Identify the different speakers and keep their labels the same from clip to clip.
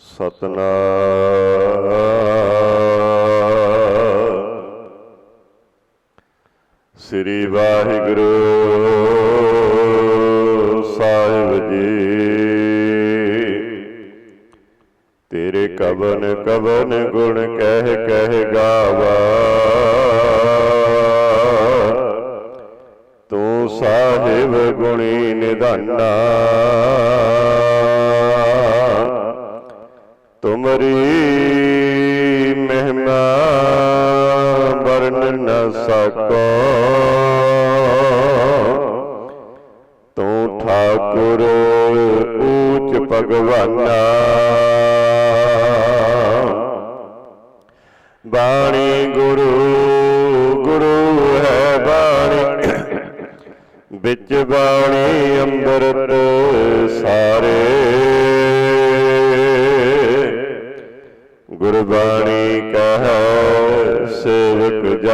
Speaker 1: ਸਤਨਾਮ। ਸ੍ਰੀ ਵਾਹਿਗੁਰੂ ਤੁਮਰੀ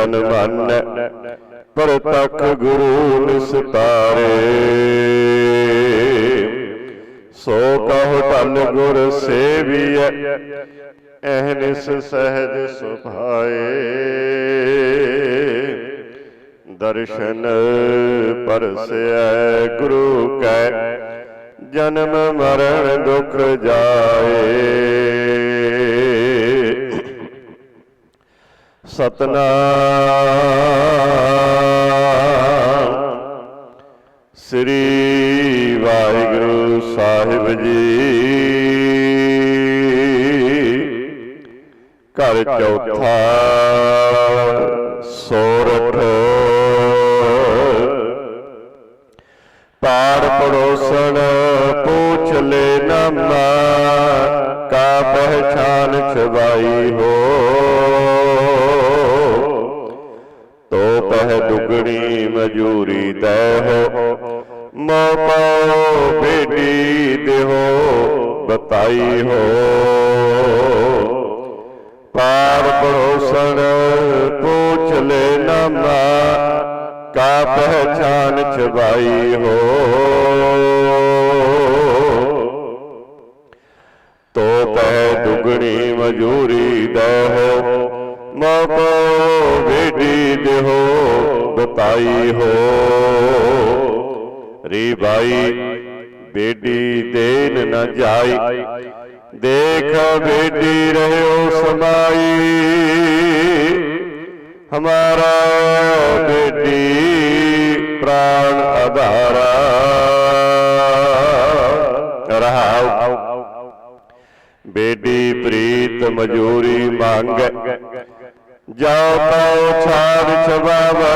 Speaker 1: ਸੇਵਕ ਜਨ ਮੰਨੈ ਪਰਤਖ ਗੁਰੂ ਨਿਸਤਾਰੇ ਸੋ ਕਹੁ ਧਨ ਗੁਰ ਸੇਵੀਐ ਐਹਨਿਸ ਸਹਿਜ ਸੁਭਾਏ। ਦਰਸ਼ਨ ਪਰਸੈ ਗੁਰੂ ਕੈ, ਜਨਮ ਮਰਨ ਦੁਖ ਜਾਏ। ਸਤਨਾਮ। ਸ੍ਰੀ ਵਾਹਿਗੁਰੂ ਸਾਹਿਬ ਜੀ। ਘਰ ਚੌਥਾ ਮੋਪੋ ਬੇਟੀ ਦੇਹੋ ਬਤਾਈ ਹੋ। ਪਾਰ ਪੜੋਸਣ ਪੂਛ ਲੈ ਨਮਾ, ਕਾ ਪਹਿਚਾਨ ਛਵਾਈ ਹੋ। ਤੋ ਪਹਿ ਦੁਗਣੀ ਮਜੂਰੀ ਦੈ ਹੋ ਮੋਪੋ ਬੇਟੀ ਦੇਹੋ ਬਤਾਈ ਹੋ। ਰੀ ਬਾਈ, ਬੇਟੀ ਦੇਨ ਨ ਜਾਈ। ਦੇਖ ਬੇਟੀ ਰਹਿਓ ਸਮਾਈ। ਹਮਾਰਾ ਬੇਟੀ ਪ੍ਰਾਣ ਆਧਾਰਾ ਰਹਾਉ ਬੇਟੀ ਪ੍ਰੀਤ ਮਜੂਰੀ ਮੰਗ। ਜਾਉ ਪਾਉ ਛਾੜ ਛਬਾਵਾ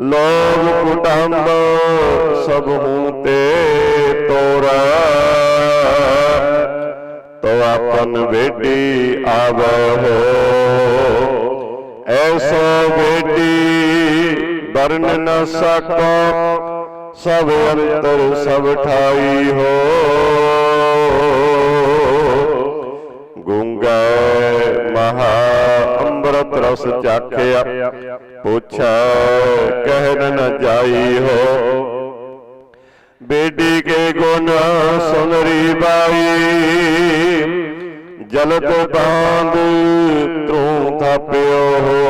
Speaker 1: ਲੋਭ ਕੁਟੰਬ ਸਭ ਹੂੰ ਤੇ ਤੋਰਾ। ਤੋ ਆਪਨ ਬੇਟੀ ਆਵੋ ਐਸੋ ਬੇਟੀ ਵਰਨ ਨ ਸਕੋ, ਸਭ ਅੰਤਰ ਸਭ ਠਾਈ ਹੋ। ਅੰਮ੍ਰਿਤ ਰਸ ਚਾਖਿਆ ਪੁੱਛੈ ਕਹਿਨ ਨ ਜਾਈ ਹੋ। ਬੇਟੀ ਕੇ ਗੁਣ ਸੁਨਰੀ ਬਾਈ। ਜਲਤ ਬਾਂਧ ਤੂੰ ਥਾਪਿਓ ਹੋ।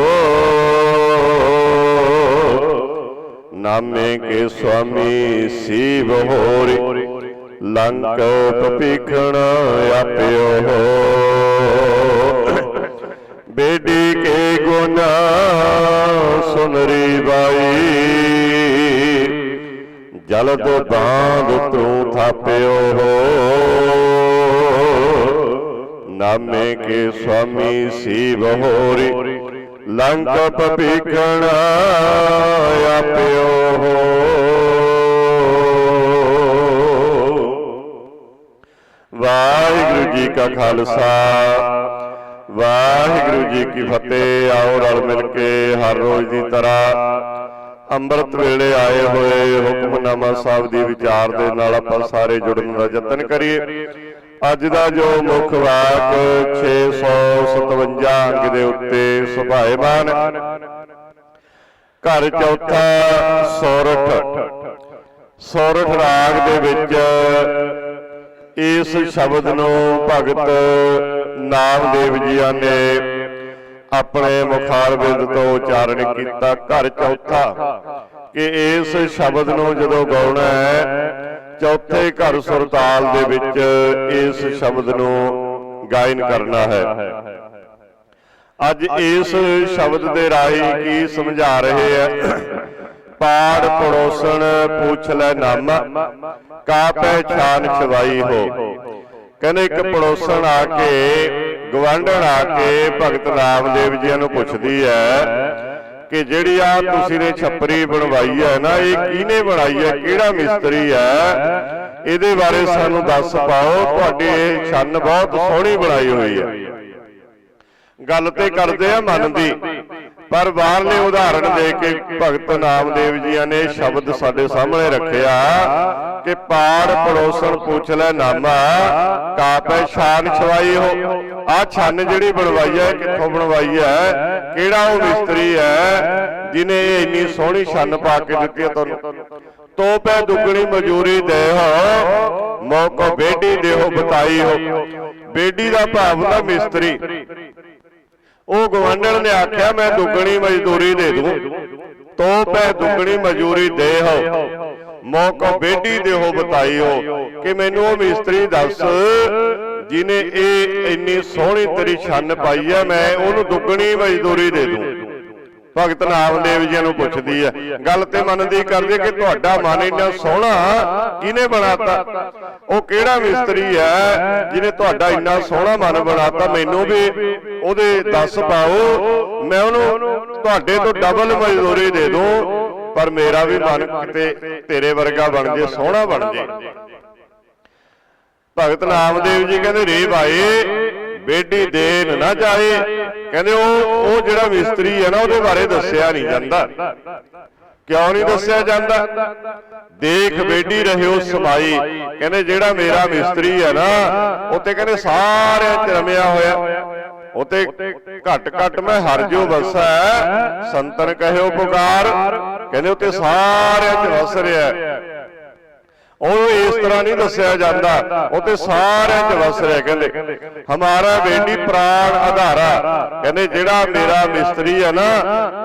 Speaker 1: ਨਾਮੇ ਕੇ ਸੁਆਮੀ ਸੀਵ ਹੋਰੀ। ਲੰਕ ਪਪੀਖਣ ਆਪਿਓ ਹੋ। ਗੁਣ ਸੁਨਰੀ ਬਾਈ। ਜਲਦ ਬਾਂਧ ਤੂੰ ਥਾਪਿਓ ਹੋ। ਨਾਮੇ ਕੇ ਸੁਆਮੀ ਸੀਵ ਹੋਰੀ। ਲੰਕ ਪਪੀਖਣ ਆਪਿਓ ਹੋ। ਵਾਹਿਗੁਰੂ ਜੀ ਕਾ ਖਾਲਸਾ। ਵਾਹਿਗੁਰੂ ਜੀ ਕੀ ਫਤਿਹ। ਆਓ ਰਲ ਮਿਲ ਕੇ ਹਰ ਰੋਜ਼ ਦੀ ਤਰ੍ਹਾਂ ਅੰਮ੍ਰਿਤ ਵੇਲੇ ਆਏ ਹੋਏ ਹੁਕਮਨਾਮਾ ਸਾਹਿਬ ਦੀ ਵਿਚਾਰ ਦੇ ਨਾਲ ਆਪਾਂ ਸਾਰੇ ਜੁੜਨ ਦਾ ਯਤਨ ਕਰੀਏ। ਅੱਜ ਦਾ ਜੋ ਮੁੱਖ ਵਾਕ 657 ਅੰਗ ਦੇ ਉੱਤੇ ਸੁਭਾਏਮਾਨ, ਘਰ ਚੌਥਾ ਸੋਰਠ। ਸੋਰਠ ਰਾਗ ਦੇ ਵਿੱਚ ਇਸ ਸ਼ਬਦ ਨੂੰ ਭਗਤ ਨਾਮਦੇਵ ਜੀਆਂ ਨੇ ਆਪਣੇ ਮੁਖਾਰ ਤੋਂ ਉਚਾਰਨ ਕੀਤਾ। ਘਰ ਚੌਥਾ, ਕਿ ਇਸ ਸ਼ਬਦ ਨੂੰ ਜਦੋਂ ਗਾਉਣਾ ਹੈ, ਚੌਥੇ ਘਰ ਸੁਰਤਾਲ ਦੇ ਵਿੱਚ ਇਸ ਸ਼ਬਦ ਨੂੰ ਗਾਇਨ ਕਰਨਾ ਹੈ। ਅੱਜ ਇਸ ਸ਼ਬਦ ਦੇ ਰਾਹੀਂ ਕੀ ਸਮਝਾ ਰਹੇ ਹੈ ਪਾੜ ਪੜੋਸਣ, ਪੁੱਛ ਲੈ ਨਾਮਾ, ਕਾ ਪਹਿਚਾਨ ਛਵਾਈ ਹੋ। ਕਹਿੰਦੇ ਇੱਕ ਪੜੋਸਣ ਆ ਕੇ ਗਵਾਂਢਣ ਆ ਕੇ ਭਗਤ ਨਾਮਦੇਵ ਜੀ ਨੂੰ ਪੁੱਛਦੀ ਹੈ ਕਿ ਜਿਹੜੀ ਆ ਤੁਸੀਂ ਨੇ ਛੱਪਰੀ ਬਣਵਾਈ ਹੈ ਨਾ ਇਹ ਕਿਹਨੇ ਬਣਾਈ ਹੈ ਕਿਹੜਾ ਮਿਸਤਰੀ ਹੈ? ਇਹਦੇ ਬਾਰੇ ਸਾਨੂੰ ਦੱਸ ਪਾਓ ਤੁਹਾਡੀ ਇਹ ਛੰਨ ਬਹੁਤ ਸੋਹਣੀ ਬਣਾਈ ਹੋਈ ਹੈ। ਗੱਲ ਤੇ ਕਰਦੇ ਆ ਮਨ ਦੀ। ਪਰ ਬਾਹਰਲੇ ਉਦਾਹਰਣ ਦੇ ਕੇ ਭਗਤ ਨਾਮਦੇਵ ਜੀਆਂ ਨੇ ਸ਼ਬਦ ਸਾਡੇ ਸਾਹਮਣੇ ਰੱਖਿਆ ਕਿ ਪਾੜ ਪੜੋਸਣ ਪੁੱਛ ਲੈ ਨਾਮਾ, ਕਾਪੈ ਸ਼ਾਨ ਛਵਾਈ ਹੋ। ਆ ਛੰਨ ਜਿਹੜੀ ਬਣਵਾਈ ਹੈ ਕਿੱਥੋਂ ਬਣਵਾਈ ਹੈ? ਕਿਹੜਾ ਉਹ ਮਿਸਤਰੀ ਹੈ ਜਿਨੇ ਇਹ ਇੰਨੀ ਸੋਹਣੀ ਛੰਨ ਪਾ ਕੇ ਦਿੱਤੀ ਹੈ ਤੁਹਾਨੂੰ? ਤੋਪੈ ਦੁੱਗਣੀ ਮਜ਼ਦੂਰੀ ਦੇ ਹੋ, ਮੌਕੋ ਬੇਟੀ ਦੇਹੋ ਬਤਾਈ ਹੋ। ਬੇਟੀ ਦਾ ਭਾਵ ਹੁੰਦਾ ਮਿਸਤਰੀ। ਉਹ ਗਵੰਡਰ ਨੇ ਆਖਿਆ, ਮੈਂ ਦੁੱਗਣੀ ਮਜ਼ਦੂਰੀ ਦੇ ਦੂੰ। ਤੋ ਤੋਪੇ ਦੁੱਗਣੀ ਮਜ਼ਦੂਰੀ ਦੇ ਹੋ। ਮੌਕੋ ਬੇਟੀ ਦੇਹੋ ਬਤਾਈਓ ਕਿ ਮੈਨੂੰ ਉਹ ਮਿਸਤਰੀ ਦੱਸ ਜਿਨੇ ਇਹ ਇੰਨੀ ਸੋਹਣੀ ਤੇਰੀ ਛੰਨ ਪਾਈ ਹੈ, ਮੈਂ ਉਹਨੂੰ ਦੁੱਗਣੀ ਮਜ਼ਦੂਰੀ ਦੇ ਦੂੰ। ਭਗਤ ਨਾਮਦੇਵ ਜੀ ਨੂੰ ਪੁੱਛਦੀ ਹੈ ਗੱਲ ਤੇ ਮੰਨਦੀ ਕਰਦੇ ਕਿ ਤੁਹਾਡਾ ਮਨ ਇੰਨਾ ਸੋਹਣਾ ਕਿਹਨੇ ਬਣਾਤਾ? ਉਹ ਕਿਹੜਾ ਮਿਸਤਰੀ ਹੈ ਜਿਹਨੇ ਤੁਹਾਡਾ ਇੰਨਾ ਸੋਹਣਾ ਮਨ ਬਣਾਤਾ? ਮੈਨੂੰ ਵੀ ਉਹਦੇ ਦੱਸ ਪਾਓ। ਮੈਂ ਉਹਨੂੰ ਤੁਹਾਡੇ ਤੋਂ ਡਬਲ ਮਜ਼ਦੂਰੀ ਦੇ ਦੂੰ, ਪਰ ਮੇਰਾ ਵੀ ਮਨ ਕਿਤੇ ਤੇਰੇ ਵਰਗਾ ਬਣ ਜੇ, ਸੋਹਣਾ ਬਣ ਜੇ। ਭਗਤ ਨਾਮਦੇਵ ਜੀ ਕਹਿੰਦੇ ਰੇ ਭਾਈ, ਬੇਟੀ ਦੇਨ ਨਾ ਜਾਏ। ਕਹਿੰਦੇ ਉਹ ਉਹ ਜਿਹੜਾ ਮਿਸਤਰੀ ਹੈ ਨਾ, ਉਹਦੇ ਬਾਰੇ ਦੱਸਿਆ ਨਹੀਂ ਜਾਂਦਾ। ਕਿਉਂ ਨਹੀਂ ਦੱਸਿਆ ਜਾਂਦਾ? ਦੇਖ ਬੇਟੀ ਰਹਿਓ ਸਮਾਈ। ਕਹਿੰਦੇ ਜਿਹੜਾ ਮੇਰਾ ਮਿਸਤਰੀ ਹੈ ਨਾ ਉੱਤੇ ਕਹਿੰਦੇ ਸਾਰਿਆਂ ਚ ਰਮਿਆ ਹੋਇਆ। ਉਤੇ ਘਟ ਘਟ ਮੈਂ ਹਰ ਜੋ ਵਸਾ ਸੰਤਨ ਕਹਿਓ ਪੁਕਾਰ। ਕਹਿੰਦੇ ਉਤੇ ਸਾਰਿਆਂ ਚ ਵਸ ਰਿਹਾ ਹੈ। ਉਹ ਇਸ ਤਰ੍ਹਾਂ ਨਹੀਂ ਦੱਸਿਆ ਜਾਂਦਾ। ਉਹ ਤੇ ਸਾਰਿਆਂ 'ਚ ਵਸ ਰਿਹਾ ਕਹਿੰਦੇ ਹਮਾਰਾ ਬੇਟੀ ਪ੍ਰਾਣ ਆਧਾਰਾ। ਕਹਿੰਦੇ ਜਿਹੜਾ ਮੇਰਾ ਮਿਸਤਰੀ ਹੈ ਨਾ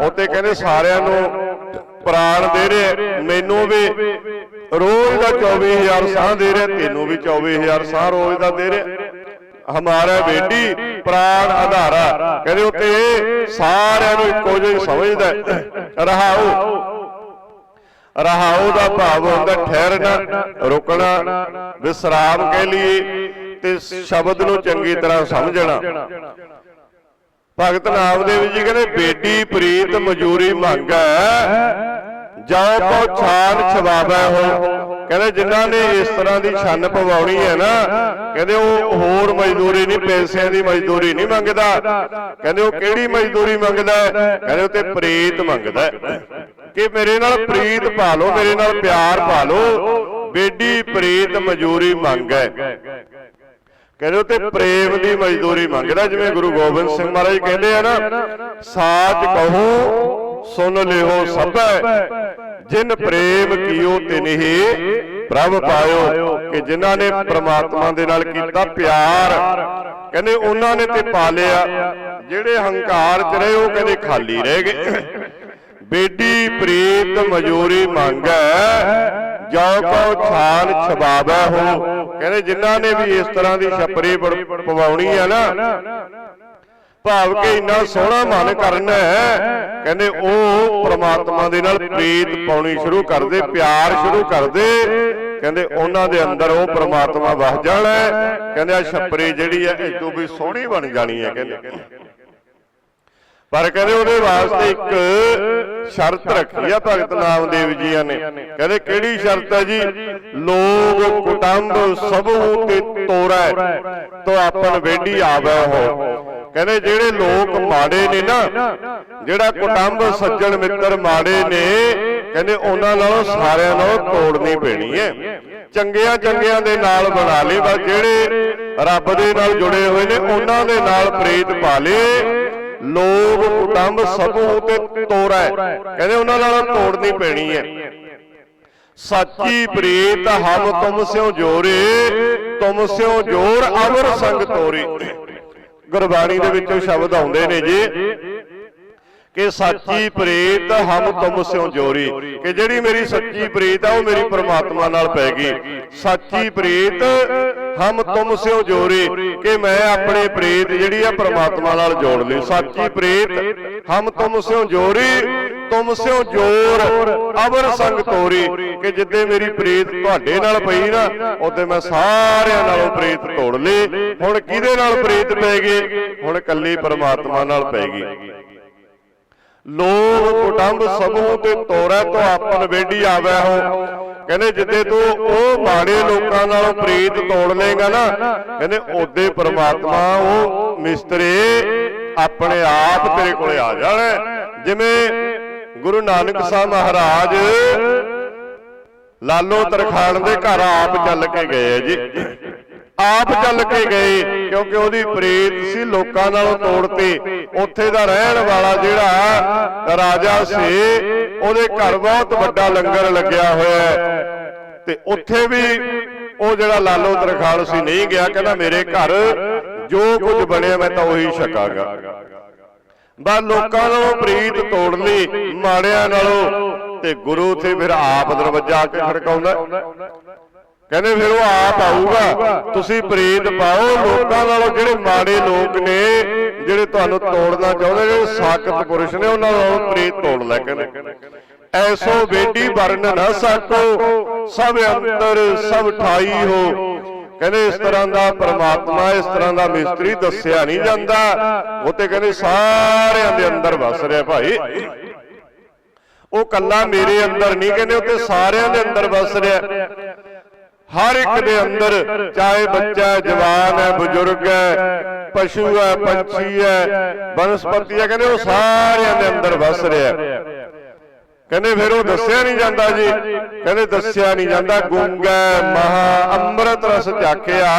Speaker 1: ਉਹ ਤੇ ਕਹਿੰਦੇ ਸਾਰਿਆਂ ਨੂੰ ਪ੍ਰਾਣ ਦੇ ਰਿਹਾ। ਮੈਨੂੰ ਵੀ ਰੋਜ਼ ਦਾ 24000 ਸਾਹ ਦੇ ਰਿਹਾ ਤੈਨੂੰ ਵੀ 24000 ਸਾਹ ਰੋਜ਼ ਦਾ ਦੇ ਰਿਹਾ। ਹਮਾਰਾ ਬੇਟੀ ਪ੍ਰਾਣ ਆਧਾਰਾ। ਕਹਿੰਦੇ ਉੱਤੇ ਸਾਰਿਆਂ ਨੂੰ ਇੱਕੋ ਜਿਹਾ ਸਮਝਦਾ। ਰਹਾਉ ਰਹਾਉ ਦਾ ਭਾਵ ਹੁੰਦਾ ਠਹਿਰਨਾ ਰੁਕਣਾ ਵਿਸਰਾਮ ਕਹਿ ਲਈਏ ਤੇ ਸ਼ਬਦ ਨੂੰ ਚੰਗੀ ਤਰ੍ਹਾਂ ਸਮਝਣਾ। ਭਗਤ ਨਾਮਦੇਵ ਜੀ ਕਹਿੰਦੇ ਬੇਟੀ ਪ੍ਰੀਤ ਮਜੂਰੀ ਮੰਗੈ ਜਾਓ ਕੋ ਛਾਨ ਛਵਾਵੈ ਹੋ ਕਹਿੰਦੇ ਜਿਨ੍ਹਾਂ ਨੇ ਇਸ ਤਰ੍ਹਾਂ ਦੀ ਛੰਨ ਪਵਾਉਣੀ ਹੈ ਨਾ ਕਹਿੰਦੇ ਉਹ ਹੋਰ ਮਜ਼ਦੂਰੀ ਨਹੀਂ ਪੈਸਿਆਂ ਦੀ ਮਜ਼ਦੂਰੀ ਨਹੀਂ ਮੰਗਦਾ। ਕਹਿੰਦੇ ਉਹ ਕਿਹੜੀ ਮਜ਼ਦੂਰੀ ਮੰਗਦਾ? ਕਹਿੰਦੇ ਉਹ ਤੇ ਪ੍ਰੀਤ ਮੰਗਦਾ। ਕਿ ਮੇਰੇ ਨਾਲ ਪ੍ਰੀਤ ਪਾ ਲਓ ਮੇਰੇ ਨਾਲ ਪਿਆਰ ਪਾ ਲਓ। ਬੇਡੀ ਪ੍ਰੀਤ ਮਜ਼ਦੂਰੀ ਮੰਗੈ ਕਹਿੰਦੇ ਉਹ ਤੇ ਪ੍ਰੇਮ ਦੀ ਮਜ਼ਦੂਰੀ ਮੰਗਦਾ ਜਿਵੇਂ ਗੁਰੂ ਗੋਬਿੰਦ ਸਿੰਘ ਮਹਾਰਾਜ ਕਹਿੰਦੇ ਆ ਨਾ ਸਾਚ ਕਹੋ ਸੁਨ ਲਿਓ ਸਭੈ। ਜਿਨ ਪ੍ਰੇਮ ਕੀਓ ਤਿਨਹੀ ਪ੍ਰਭ ਪਾਇਓ ਕਿ ਜਿਨ੍ਹਾਂ ਨੇ ਪ੍ਰਮਾਤਮਾ ਦੇ ਨਾਲ ਕੀਤਾ ਪਿਆਰ। ਕਹਿੰਦੇ ਉਹਨਾਂ ਨੇ ਤੇ ਪਾ ਲਿਆ ਜਿਹੜੇ ਹੰਕਾਰ ਚ ਰਹੇ ਉਹ ਕਹਿੰਦੇ ਖਾਲੀ ਰਹਿ ਗਏ। ਬੇਟੀ ਪ੍ਰੀਤ ਮਜੂਰੀ ਮੰਗੈ, ਜੋ ਕੋ ਛਾਨ ਛਬਾਵੈ ਹੋ। ਕਹਿੰਦੇ ਜਿਨ੍ਹਾਂ ਨੇ ਵੀ ਇਸ ਤਰ੍ਹਾਂ ਦੀ ਛਪਰੀ ਪਵਾਉਣੀ ਹੈ ਨਾ, ਭਾਵ ਕਿ ਇੰਨਾ ਸੋਹਣਾ ਮਨ ਕਰਨਾ ਹੈ। ਕਹਿੰਦੇ ਉਹ ਪ੍ਰਮਾਤਮਾ ਦੇ ਨਾਲ ਪ੍ਰੀਤ ਪਾਉਣੀ ਸ਼ੁਰੂ ਕਰਦੇ, ਪਿਆਰ ਸ਼ੁਰੂ ਕਰਦੇ। ਕਹਿੰਦੇ ਉਹਨਾਂ ਦੇ ਅੰਦਰ ਉਹ ਪ੍ਰਮਾਤਮਾ ਵਸ ਜਾਣਾ ਕਹਿੰਦੇ ਆ ਛਪਰੀ ਜਿਹੜੀ ਹੈ, ਇਹ ਤੋਂ ਵੀ ਸੋਹਣੀ ਬਣ ਜਾਣੀ ਹੈ, ਕਹਿੰਦੇ। ਪਰ ਕਹਿੰਦੇ ਉਹਦੇ ਵਾਸਤੇ ਇੱਕ ਸ਼ਰਤ ਰੱਖੀ ਆ ਭਗਤ ਨਾਮਦੇਵ ਜੀਆਂ ਨੇ। ਕਹਿੰਦੇ ਕਿਹੜੀ ਸ਼ਰਤ ਹੈ ਜੀ? ਲੋਗ ਕੁਟੰਬ ਸਭੂ ਤੇ ਤੋਰਾ, ਤੋ ਆਪਨ ਵੇਡੀ ਆਵੈ ਹੋ ਕਹਿੰਦੇ ਜਿਹੜੇ ਲੋਕ ਮਾੜੇ ਨੇ ਨਾ, ਜਿਹੜਾ ਕੁਟੰਬ ਸੱਜਣ ਮਿੱਤਰ ਮਾੜੇ ਨੇ, ਕਹਿੰਦੇ ਉਹਨਾਂ ਨਾਲੋਂ ਸਾਰਿਆਂ ਨਾਲੋਂ ਤੋੜਨੀ ਪੈਣੀ ਹੈ ਚੰਗਿਆਂ ਚੰਗਿਆਂ ਦੇ ਨਾਲ ਬਣਾ ਲਈ ਬਸ ਜਿਹੜੇ ਰੱਬ ਦੇ ਨਾਲ ਜੁੜੇ ਹੋਏ ਨੇ, ਉਹਨਾਂ ਦੇ ਨਾਲ ਪ੍ਰੇਤ ਪਾ ਲੇ ਲੋਕ ਕੁਟੰਬ ਸਭੂ ਤੇ ਤੋਰੈ ਕਹਿੰਦੇ ਉਹਨਾਂ ਨਾਲ ਤੋੜਨੀ ਪੈਣੀ ਹੈ। ਸੱਚੀ ਪ੍ਰੀਤ, ਹਮ ਤੁਮ ਸਿਓ ਜੋਰੇ, ਤੁਮ ਸਿਓ ਜੋਰ ਅਮਰ ਸੰਗ ਤੋਰੇ। ਗੁਰਬਾਣੀ ਦੇ ਵਿੱਚੋਂ ਸ਼ਬਦ ਆਉਂਦੇ ਨੇ ਜੀ। ਕਿ ਸੱਚੀ ਪ੍ਰੀਤ ਹਮ ਤੁਮ ਸਿਓ ਜੋਰੀ। ਕਿ ਜਿਹੜੀ ਮੇਰੀ ਸੱਚੀ ਪ੍ਰੀਤ ਆ, ਉਹ ਮੇਰੀ ਪ੍ਰਮਾਤਮਾ ਨਾਲ ਪੈ ਗਈ। ਸੱਚੀ ਪ੍ਰੀਤ ਹਮ ਤੁਮ ਸਿਓ ਜੋਰੀ। ਕਿ ਮੈਂ ਆਪਣੇ ਪ੍ਰੀਤ ਜਿਹੜੀ ਆ, ਪ੍ਰਮਾਤਮਾ ਨਾਲ ਜੋੜ ਲਈ। ਸੱਚੀ ਪ੍ਰੀਤ ਹਮ ਤੁਮ ਸਿਓ ਜੋਰੀ, ਤੁਮ ਸਿਓ ਜੋਰ, ਅਵਰ ਸੰਗ ਤੋਰੀ। ਕਿ ਜਿੱਦੇ ਮੇਰੀ ਪ੍ਰੀਤ ਤੁਹਾਡੇ ਨਾਲ ਪਈ ਨਾ, ਉਹਦੇ ਮੈਂ ਸਾਰਿਆਂ ਨਾਲੋਂ ਪ੍ਰੀਤ ਤੋੜ ਲਈ। ਹੁਣ ਕਿਹਦੇ ਨਾਲ ਪ੍ਰੀਤ ਪੈ ਗਈ? ਹੁਣ ਕੱਲੀ ਪ੍ਰਮਾਤਮਾ ਨਾਲ ਪੈ ਗਈ। ਲੋਭ ਕੁਟੰਬ ਸਭੂ ਤੇ ਤੋਰੈ ਤੋਂ ਆਪਨ ਵੇਡੀ ਆਵੈ ਹੋ। ਕਹਿੰਦੇ ਜਿੱਦੇ ਤੂੰ ਉਹ ਮਾੜੇ ਲੋਕਾਂ ਨਾਲੋਂ ਪ੍ਰੀਤ ਤੋੜ ਲੇਗਾ ਨਾ, ਕਹਿੰਦੇ ਉਹਦੇ ਪ੍ਰਮਾਤਮਾ ਉਹ ਮਿਸਤਰੇ ਆਪਣੇ ਆਪ ਤੇਰੇ ਕੋਲੇ ਆ ਜਾਣਾ। ਜਿਵੇਂ ਗੁਰੂ ਨਾਨਕ ਸਾਹਿਬ ਮਹਾਰਾਜ ਲਾਲੋ ਤਰਖਾਣ ਦੇ ਘਰ ਆਪ ਚੱਲ ਕੇ ਗਏ ਆ ਜੀ। ਆਪ ਚੱਲ ਕੇ ਗਏ, ਕਿਉਂਕਿ ਉਹਦੀ ਪ੍ਰੀਤ ਸੀ ਲੋਕਾਂ ਨਾਲੋਂ ਤੋੜਤੀ। ਉੱਥੇ ਦਾ ਰਹਿਣ ਵਾਲਾ ਜਿਹੜਾ ਰਾਜਾ ਸੀ, ਉਹਦੇ ਘਰ ਬਹੁਤ ਵੱਡਾ ਲੰਗਰ ਲੱਗਿਆ ਹੋਇਆ ਤੇ ਉੱਥੇ ਵੀ ਉਹ ਜਿਹੜਾ ਲਾਲੋ ਤਰਖਾਣ ਸੀ, ਨਹੀਂ ਗਿਆ, ਕਹਿੰਦਾ ਮੇਰੇ ਘਰ ਜੋ ਕੁਝ ਬਣਿਆ ਮੈਂ ਤਾਂ ਉਹੀ ਛਕਾਂਗਾ। ਬਸ ਲੋਕਾਂ ਨਾਲੋਂ ਪ੍ਰੀਤ ਤੋੜ ਲਈ, ਮਾੜਿਆਂ ਨਾਲੋਂ, ਤੇ ਗੁਰੂ ਤੇ ਫਿਰ ਆਪ ਦਰਵਾਜ਼ਾ ਆ ਕੇ ਖੜਕਾਉਂਦਾ। ਕਹਿੰਦੇ ਫਿਰ ਉਹ ਆਪ ਆਊਗਾ। ਤੁਸੀਂ ਪ੍ਰੀਤ ਪਾਓ ਲੋਕਾਂ ਨਾਲੋਂ ਜਿਹੜੇ ਮਾੜੇ ਲੋਕ ਨੇ ਜਿਹੜੇ ਤੁਹਾਨੂੰ ਤੋੜਨਾ ਚਾਹੁੰਦੇ ਜਿਹੜੇ ਸਾਖਤ ਪੁਰਸ਼ ਨੇ ਉਹਨਾਂ ਨਾਲੋਂ ਪ੍ਰੀਤ ਤੋੜ ਲੈ ਕਹਿੰਦੇ ਐਸੋ ਬੇਟੀ ਵਰਨ ਨਾ ਸਕੋ ਸਭ ਅੰਤਰ ਸਭ ਠਾਈ ਹੋ। ਕਹਿੰਦੇ ਇਸ ਤਰ੍ਹਾਂ ਦਾ ਪ੍ਰਮਾਤਮਾ ਇਸ ਤਰ੍ਹਾਂ ਦਾ ਮਿਸਤਰੀ ਦੱਸਿਆ ਨਹੀਂ ਜਾਂਦਾ। ਉਹ ਤੇ ਕਹਿੰਦੇ ਸਾਰਿਆਂ ਦੇ ਅੰਦਰ ਵਸ ਰਿਹਾ ਭਾਈ। ਉਹ ਕੱਲਾ ਮੇਰੇ ਅੰਦਰ ਨਹੀਂ ਕਹਿੰਦੇ ਉਹ ਤੇ ਸਾਰਿਆਂ ਦੇ ਅੰਦਰ ਵਸ ਰਿਹਾ। ਹਰ ਇੱਕ ਦੇ ਅੰਦਰ ਚਾਹੇ ਬੱਚਾ ਹੈ ਜਵਾਨ ਹੈ ਬਜ਼ੁਰਗ ਹੈ ਪਸ਼ੂ ਹੈ ਪੰਛੀ ਹੈ ਬਨਸਪਤੀ ਹੈ ਕਹਿੰਦੇ ਉਹ ਸਾਰਿਆਂ ਦੇ ਅੰਦਰ ਵਸ ਰਿਹਾ ਕਹਿੰਦੇ ਫਿਰ ਉਹ ਦੱਸਿਆ ਨਹੀਂ ਜਾਂਦਾ ਜੀ। ਕਹਿੰਦੇ ਦੱਸਿਆ ਨਹੀਂ ਜਾਂਦਾ ਗੂੰਗਾ ਮਹਾ ਅੰਮ੍ਰਿਤ ਰਸ ਚਾਖਿਆ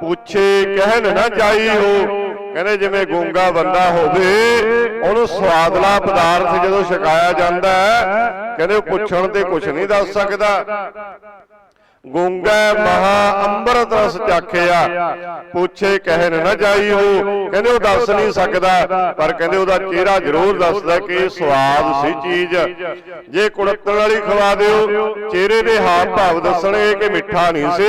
Speaker 1: ਪੁੱਛੇ ਕਹਿਣ ਨਾ ਜਾਈ ਹੋ। ਕਹਿੰਦੇ ਜਿਵੇਂ ਗੂੰਗਾ ਬੰਦਾ ਹੋਵੇ ਉਹਨੂੰ ਸਵਾਦਲਾ ਪਦਾਰਥ ਜਦੋਂ ਛਕਾਇਆ ਜਾਂਦਾ ਕਹਿੰਦੇ ਉਹ ਪੁੱਛਣ ਤੇ ਕੁਝ ਨਹੀਂ ਦੱਸ ਸਕਦਾ। ਗੂੰਗਾ ਮਹਾ ਅੰਮ੍ਰਿਤ ਰਸ ਚਾਖਿਆ। ਪੁੱਛੇ ਕਹਿਣ ਨਾ ਜਾਈ ਹੋ ਕਹਿੰਦੇ ਉਹ ਦੱਸ ਨਹੀਂ ਸਕਦਾ। ਪਰ ਕਹਿੰਦੇ ਉਹਦਾ ਚਿਹਰਾ ਜ਼ਰੂਰ ਦੱਸਦਾ ਕਿ ਸਵਾਦ ਸੀ ਚੀਜ਼। ਜੇ ਕੁੜੱਤਣ ਵਾਲੀ ਖਵਾ ਦਿਓ, ਚਿਹਰੇ ਦੇ ਹਾਵ ਭਾਵ ਦੱਸਣਗੇ ਕਿ ਮਿੱਠਾ ਨਹੀਂ ਸੀ,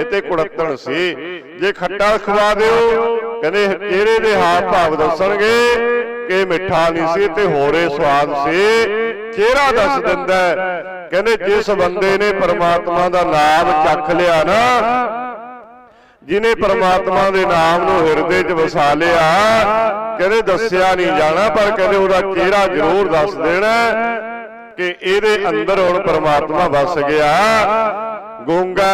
Speaker 1: ਇਹ ਤੇ ਕੁੜੱਤਣ ਸੀ। ਜੇ ਖੱਟਾ ਖਵਾ ਦਿਓ, ਕਹਿੰਦੇ ਚਿਹਰੇ ਦੇ ਹਾਵ ਭਾਵ ਦੱਸਣਗੇ ਕਿ ਮਿੱਠਾ ਨਹੀਂ ਸੀ ਤੇ ਹੋਰੇ ਸਵਾਦ ਸੀ। ਚਿਹਰਾ ਦੱਸ ਦਿੰਦਾ ਹੈ। ਕਹਿੰਦੇ ਜਿਸ ਬੰਦੇ ਨੇ ਪਰਮਾਤਮਾ ਦਾ ਨਾਮ ਚੱਖ ਲਿਆ ਨਾ ਜਿਨੇ ਪਰਮਾਤਮਾ ਦੇ ਨਾਮ ਨੂੰ ਹਿਰਦੇ 'ਚ ਵਸਾ ਲਿਆ ਕਹਿੰਦੇ ਦੱਸਿਆ ਨਹੀਂ ਜਾਣਾ ਪਰ ਕਹਿੰਦੇ ਉਹਦਾ ਚਿਹਰਾ ਜ਼ਰੂਰ ਦੱਸ ਦੇਣਾ ਕਿ ਇਹਦੇ ਅੰਦਰ ਹੁਣ ਪਰਮਾਤਮਾ ਵਸ ਗਿਆ। ਗੂੰਗਾ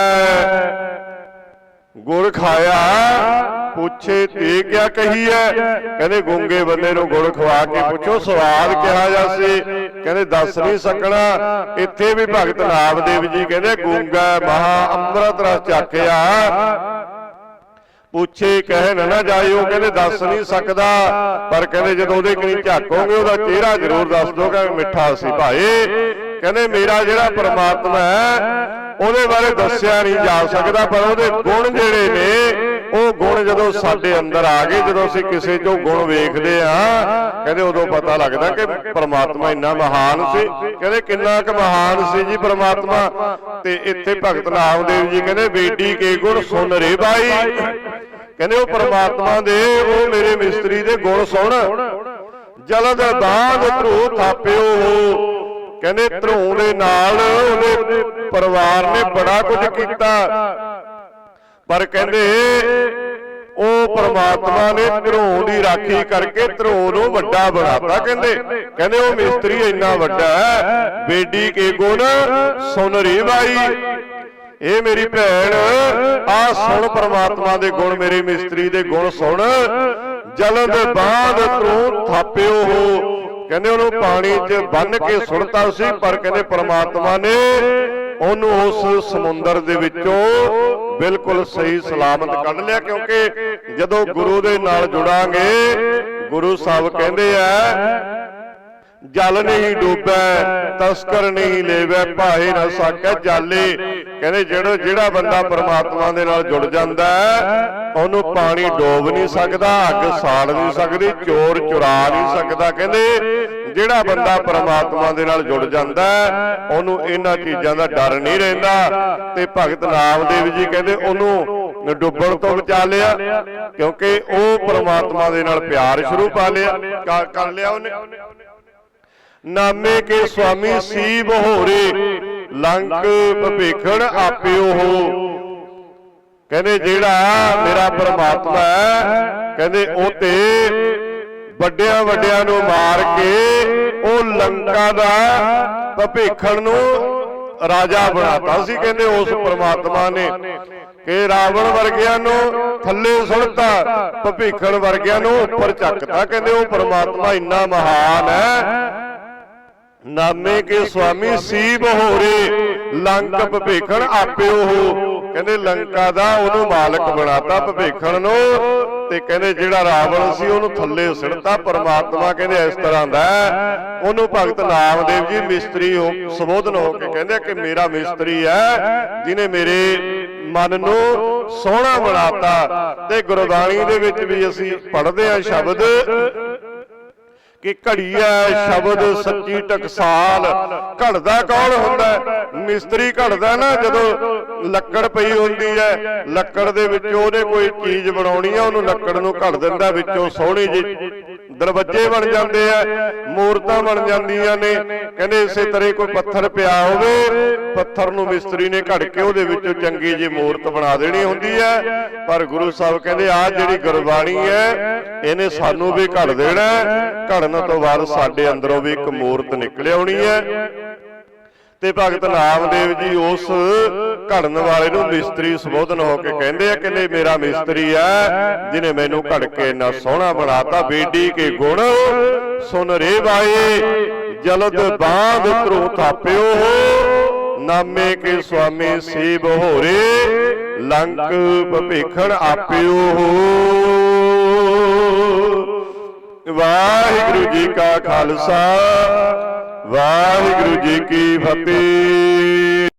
Speaker 1: ਗੁੜ ਖਾਇਆ? ਪੁੱਛੇ ਤੇ ਕਿਆ ਕਹੀ ਕਹਿੰਦੇ, ਗੂੰਗੇ ਬੰਦੇ ਨੂੰ ਗੁੜ ਖਵਾ ਕੇ ਪੁੱਛੋ, ਸਵਾਦ ਕਿਹਾ ਜਾ ਕਹਿੰਦੇ, ਦੱਸ ਨਹੀਂ ਸਕਣਾ, ਇੱਥੇ ਵੀ ਭਗਤ ਨਾਮਦੇਵ ਜੀ ਕਹਿੰਦੇ, ਗੂੰਗਾ ਮਹਾ ਅੰਮ੍ਰਿਤ ਰਸ ਚਾਖਿਆ ਪੁੱਛੇ ਕਹਿ ਨਾ ਜਾਇਓ, ਕਹਿੰਦੇ, ਦੱਸ ਨਹੀਂ ਸਕਦਾ। ਪਰ ਕਹਿੰਦੇ, ਜਦੋਂ ਉਹਦੇ ਕਨੀ ਝਾਕੋਗੇ ਉਹਦਾ ਚਿਹਰਾ ਜ਼ਰੂਰ ਦੱਸ ਦੋਗਾ ਮਿੱਠਾ ਸੀ ਭਾਈ। ਕਹਿੰਦੇ ਮੇਰਾ ਜਿਹੜਾ ਪਰਮਾਤਮਾ ਹੈ, ਉਹਦੇ ਬਾਰੇ ਦੱਸਿਆ ਨਹੀਂ ਜਾ ਸਕਦਾ, ਪਰ ਉਹਦੇ ਗੁਣ ਜਿਹੜੇ ਨੇ, ਉਹ ਗੁਣ ਜਦੋਂ ਸਾਡੇ ਅੰਦਰ ਆ ਗਏ, ਜਦੋਂ ਅਸੀਂ ਕਿਸੇ ਤੋਂ ਗੁਣ ਵੇਖਦੇ ਆ ਕਹਿੰਦੇ ਉਦੋਂ ਪਤਾ ਲੱਗਦਾ ਕਿ ਪਰਮਾਤਮਾ ਇੰਨਾ ਮਹਾਨ ਸੀ। ਕਹਿੰਦੇ ਕਿੰਨਾ ਕੁ ਮਹਾਨ ਸੀ ਜੀ ਪਰਮਾਤਮਾ। ਤੇ ਇੱਥੇ ਭਗਤ ਨਾਮਦੇਵ ਜੀ ਕਹਿੰਦੇ, ਬੇਟੀ ਕੇ ਗੁਣ ਸੁਣ ਰੇ ਬਾਈ। ਕਹਿੰਦੇ ਉਹ ਪਰਮਾਤਮਾ ਦੇ, ਉਹ ਮੇਰੇ ਮਿਸਤਰੀ ਦੇ ਗੁਣ ਸੁਣ। ਜਲਦ ਦਾਦ ਧਰੂ ਥਾਪਿਓ। ਹੋ ਕਹਿੰਦੇ ਧਰੂ ਦੇ ਨਾਲ ਉਹਦੇ ਪਰਿਵਾਰ ਨੇ ਬੜਾ ਕੁਝ ਕੀਤਾ। ਪਰ ਕਹਿੰਦੇ ਉਹ ਪਰਮਾਤਮਾ ਨੇ ਧਰੂ ਦੀ ਰਾਖੀ ਕਰਕੇ ਧਰੂ ਨੂੰ ਵੱਡਾ ਬਣਾਤਾ ਕਹਿੰਦੇ। ਕਹਿੰਦੇ ਉਹ ਮਿਸਤਰੀ ਇੰਨਾ ਵੱਡਾ ਹੈ, ਬੇਡੀ ਕੇ ਗੁਣ ਸੁਨ ਰੀ ਬਾਈ। ਇਹ ਮੇਰੀ ਭੈਣ ਆ ਸੁਣ ਪਰਮਾਤਮਾ ਦੇ ਗੁਣ, ਮੇਰੇ ਮਿਸਤਰੀ ਦੇ ਗੁਣ ਸੁਣ। ਜਲਦ ਬਾਦ ਤੂੰ ਥਾਪਿਓ ਹੋ। ਕਹਿੰਦੇ ਉਹਨੂੰ ਪਾਣੀ 'ਚ ਬੰਨ ਕੇ ਸੁੱਟਤਾ ਸੀ ਪਰ ਕਹਿੰਦੇ ਪ੍ਰਮਾਤਮਾ ਨੇ ਉਹਨੂੰ ਉਸ ਸਮੁੰਦਰ ਦੇ ਵਿੱਚੋਂ ਬਿਲਕੁਲ ਸਹੀ ਸਲਾਮਤ ਕੱਢ ਲਿਆ ਕਿਉਂਕਿ ਜਦੋਂ ਗੁਰੂ ਦੇ ਨਾਲ ਜੁੜਾਂਗੇ ਗੁਰੂ ਸਾਹਿਬ ਕਹਿੰਦੇ ਆ ਜਲ ਨਹੀਂ ਡੂਬੈ, ਤਸਕਰ ਨਹੀਂ ਲੇਵੈ ਭਾਏ ਨਾ ਸਾਕੈ ਜਾਲੇ। ਕਹਿੰਦੇ ਜਿਹੜਾ ਜਿਹੜਾ ਬੰਦਾ ਪਰਮਾਤਮਾ ਦੇ ਨਾਲ ਜੁੜ ਜਾਂਦਾ ਉਹਨੂੰ ਪਾਣੀ ਡੋਬ ਨਹੀਂ ਸਕਦਾ, ਅੱਗ ਸਾੜ ਨਹੀਂ ਸਕਦੀ, ਚੋਰ ਚੁਰਾ ਨਹੀਂ ਸਕਦਾ। ਕਹਿੰਦੇ ਜਿਹੜਾ ਬੰਦਾ ਪਰਮਾਤਮਾ ਦੇ ਨਾਲ ਜੁੜ ਜਾਂਦਾ ਉਹਨੂੰ ਇਹਨਾਂ ਚੀਜ਼ਾਂ ਦਾ ਡਰ ਨਹੀਂ ਰਹਿੰਦਾ। ਤੇ ਭਗਤ ਨਾਮਦੇਵ ਜੀ ਕਹਿੰਦੇ ਉਹਨੂੰ ਡੁੱਬਣ ਤੋਂ ਬਚਾ ਲਿਆ, ਕਿਉਂਕਿ ਉਹ ਪਰਮਾਤਮਾ ਦੇ ਨਾਲ ਪਿਆਰ ਸ਼ੁਰੂ ਪਾ ਲਿਆ ਕਰ ਲਿਆ ਉਹਨੇ। ਨਾਮੇ ਕੇ ਸੁਆਮੀ ਸੀ ਬਹੋਰੇ ਲੰਕ ਭਪੇਖਣ ਆਪਿਓ ਹੋ। ਕਹਿੰਦੇ ਜਿਹੜਾ ਮੇਰਾ ਪਰਮਾਤਮਾ ਹੈ, ਕਹਿੰਦੇ ਉਹ ਤੇ ਵੱਡਿਆਂ ਵੱਡਿਆਂ ਨੂੰ ਮਾਰ ਕੇ ਉਹ ਲੰਕਾ ਦਾ ਭਪੇਖਣ ਨੂੰ ਰਾਜਾ ਬਣਾਤਾ ਸੀ, ਕਹਿੰਦੇ ਉਸ ਪਰਮਾਤਮਾ ਨੇ। ਕਿ ਰਾਵਣ ਵਰਗਿਆਂ ਨੂੰ ਥੱਲੇ ਸੁੱਟਤਾ ਭਪੇਖਣ ਵਰਗਿਆਂ ਨੂੰ ਉੱਪਰ ਚੱਕਤਾ, ਕਹਿੰਦੇ ਉਹ ਪਰਮਾਤਮਾ ਇੰਨਾ ਮਹਾਨ ਹੈ ਨਾਮੇ ਕੇ ਸੁਆਮੀ ਸੀ ਬਹੋਰੇ ਲੰਕ ਭਪੇਖਣ ਆਪਿਓ ਹੋ ਕਹਿੰਦੇ ਲੰਕਾ ਦਾ ਉਹਨੂੰ ਮਾਲਕ ਬਣਾਤਾ ਭਪੇਖਣ ਨੂੰ। ਤੇ ਕਹਿੰਦੇ ਜਿਹੜਾ ਰਾਵਣ ਸੀ ਉਹਨੂੰ ਥੱਲੇ ਸਿੱਟਤਾ ਪਰਮਾਤਮਾ ਕਹਿੰਦੇ ਇਸ ਤਰ੍ਹਾਂ ਦਾ। ਉਹਨੂੰ ਭਗਤ ਨਾਮਦੇਵ ਜੀ ਮਿਸਤਰੀ ਸੰਬੋਧਨ ਹੋ ਕੇ ਕਹਿੰਦੇ ਕਿ ਮੇਰਾ ਮਿਸਤਰੀ ਹੈ ਜਿਨੇ ਮੇਰੇ ਮਨ ਨੂੰ ਸੋਹਣਾ ਬਣਾਤਾ। ਤੇ ਗੁਰਬਾਣੀ ਦੇ ਵਿੱਚ ਵੀ ਅਸੀਂ ਪੜ੍ਹਦੇ ਹਾਂ ਸ਼ਬਦ। ਕਿ ਘੜੀ ਘੜੀਆ ਸ਼ਬਦ ਸੱਚੀ ਟਕਸਾਲ। ਘੜਦਾ ਕੌਣ ਹੁੰਦਾ? ਮਿਸਤਰੀ ਘੜਦਾ ਨਾ, ਜਦੋਂ ਲੱਕੜ ਪਈ ਹੁੰਦੀ ਹੈ ਲੱਕੜ ਦੇ ਵਿੱਚੋਂ ਉਹਨੇ ਕੋਈ ਚੀਜ਼ ਬਣਾਉਣੀ ਹੈ ਉਹਨੂੰ ਲੱਕੜ ਨੂੰ ਘੜ ਦਿੰਦਾ, ਵਿੱਚੋਂ ਸੋਹਣੀ ਜੀ ਦਰਵਾਜ਼ੇ ਬਣ ਜਾਂਦੇ ਆ ਮੂਰਤਾਂ ਬਣ ਜਾਂਦੀਆਂ ਨੇ। ਕਹਿੰਦੇ ਇਸੇ ਤਰ੍ਹਾਂ ਕੋਈ ਪੱਥਰ ਪਿਆ ਹੋਵੇ ਪੱਥਰ ਨੂੰ ਮਿਸਤਰੀ ਨੇ ਘੜ ਕੇ ਉਹਦੇ ਵਿੱਚੋਂ ਚੰਗੀ ਜੀ ਮੂਰਤ ਬਣਾ ਦੇਣੀ ਹੁੰਦੀ ਹੈ। ਪਰ ਗੁਰੂ ਸਾਹਿਬ ਕਹਿੰਦੇ ਆ ਜਿਹੜੀ ਗੁਰਬਾਣੀ ਹੈ ਇਹਨੇ ਸਾਨੂੰ ਵੀ ਘੜ ਦੇਣਾ। ਘੜਨ ਤੋਂ ਬਾਅਦ ਸਾਡੇ ਅੰਦਰੋਂ ਵੀ ਇੱਕ ਮੂਰਤ ਨਿਕਲ ਆਉਣੀ ਹੈ। ਤੇ ਭਗਤ ਨਾਮਦੇਵ ਜੀ ਉਸ ਘੜਨ ਵਾਲੇ ਨੂੰ ਮਿਸਤਰੀ ਸੰਬੋਧਨ ਹੋ ਕੇ ਕਹਿੰਦੇ ਆ ਕਹਿੰਦੇ ਮੇਰਾ ਮਿਸਤਰੀ ਹੈ ਜਿਨੇ ਮੈਨੂੰ ਘੜ ਕੇ ਇੰਨਾ ਸੋਹਣਾ ਬਣਾਤਾ, ਬੇਡੀ ਕੇ ਗੁਣ ਸੁਨ ਰੇ ਬਾਏ ਜਲਦ ਬਾਦ ਤਰੂ ਥਾਪਿਓ ਹੋ ਨਾਮੇ ਕੇ ਸੁਆਮੀ ਸੀ ਬਹੋਰੇ ਲੰਕ ਭਪੇਖਣ ਆਪਿਓ। ਹੋ ਵਾਹਿਗੁਰੂ ਜੀ ਕਾ ਖਾਲਸਾ ਵਾਹਿਗੁਰੂ ਜੀ ਕੀ ਫਤਿਹ।